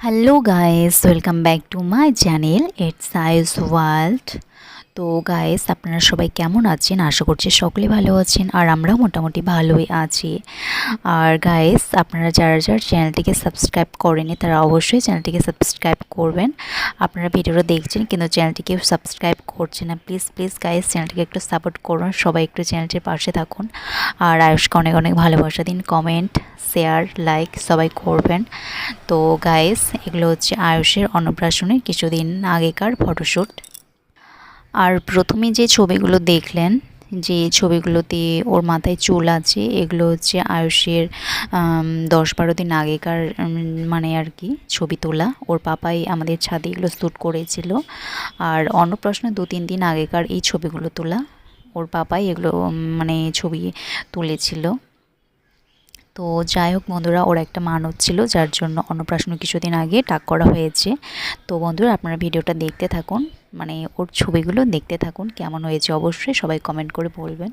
hello guys welcome back to my channel it's ice world তো guys আপনারা সবাই কেমন আছেন? আশা করছি সকলে ভালো আছেন আর আমরাও মোটামুটি ভালোই আছি। আর গায়েস আপনারা যারা যারা চ্যানেলটিকে সাবস্ক্রাইব করেনি তারা অবশ্যই চ্যানেলটিকে সাবস্ক্রাইব করবেন। আপনারা ভিডিওটা দেখছেন কিন্তু চ্যানেলটিকে সাবস্ক্রাইব করছেন না প্লিজ প্লিজ গায়েস চ্যানেলটিকে একটু সাপোর্ট করুন। সবাই একটু চ্যানেলটির পাশে থাকুন। আর আয়ুষকে অনেক অনেক ভালোবাসা দিন। কমেন্ট শেয়ার লাইক সবাই করবেন। তো গায়েস এগুলো হচ্ছে আয়ুষের অন্নপ্রাশনের কিছুদিন আগেকার ফটোশ্যুট আর প্রথমে যে ছবিগুলো দেখলেন, যে ছবিগুলোতে ওর মাথায় চুল আছে, এগুলো হচ্ছে আয়ুষের দশ বারো দিন আগেকার মানে আর কি, ছবি তোলা। ওর পাপাই আমাদের ছাদে এগুলো শ্যুট করেছিল। আর অন্নপ্রাশনের দু তিন দিন আগেকার এই ছবিগুলো তোলা। ওর পাপাই এগুলো মানে ছবি তুলেছিল। তো যাই হোক বন্ধুরা, ওর একটা মানত ছিল যার জন্য অন্নপ্রাশন কিছুদিন আগে টাক করা হয়েছে। তো বন্ধুরা, আপনারা ভিডিওটা দেখতে থাকুন। মানে ওর ছবিগুলো দেখতে থাকুন কেমন হয়েছে অবশ্যই সবাই কমেন্ট করে বলবেন।